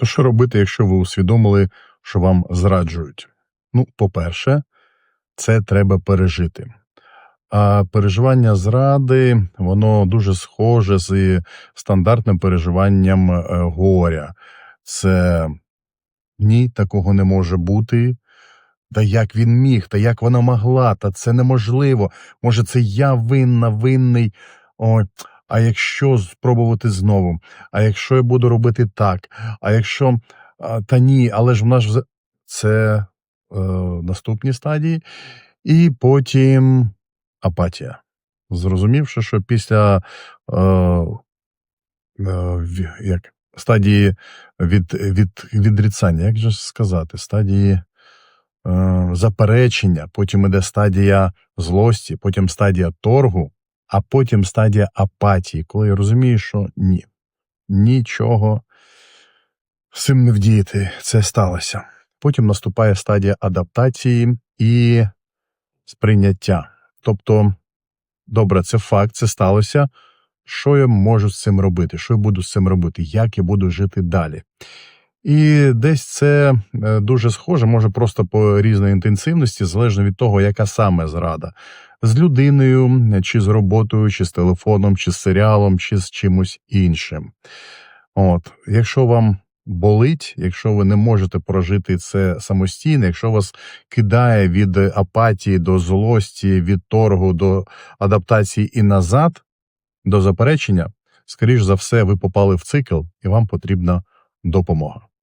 То що робити, якщо ви усвідомили, що вам зраджують? Ну, по-перше, це треба пережити. А переживання зради, воно дуже схоже з стандартним переживанням е, горя. Це ні, такого не може бути. Та як він міг, та як вона могла, та це неможливо. Може, це я винна, винний. Ой, а якщо спробувати знову? А якщо я буду робити так? А якщо та ні, але ж в нас це е, наступні стадії, і потім апатія. Зрозумівши, що після е, е, як, стадії від, від, відрицання, як же сказати, стадії е, заперечення, потім іде стадія злості, потім стадія торгу, а потім стадія апатії, коли я розумію, що ні, нічого з цим не вдіяти, це сталося. Потім наступає стадія адаптації і сприйняття. Тобто, добре, це факт, це сталося. Що я можу з цим робити? Що я буду з цим робити? Як я буду жити далі? І десь це е, дуже схоже, може просто по різної інтенсивності, залежно від того, яка саме зрада. З людиною, чи з роботою, чи з телефоном, чи з серіалом, чи з чимось іншим. От, якщо вам болить, якщо ви не можете прожити це самостійно, якщо вас кидає від апатії до злості, від торгу до адаптації і назад, до заперечення, скоріш за все, ви попали в цикл і вам потрібна допомога.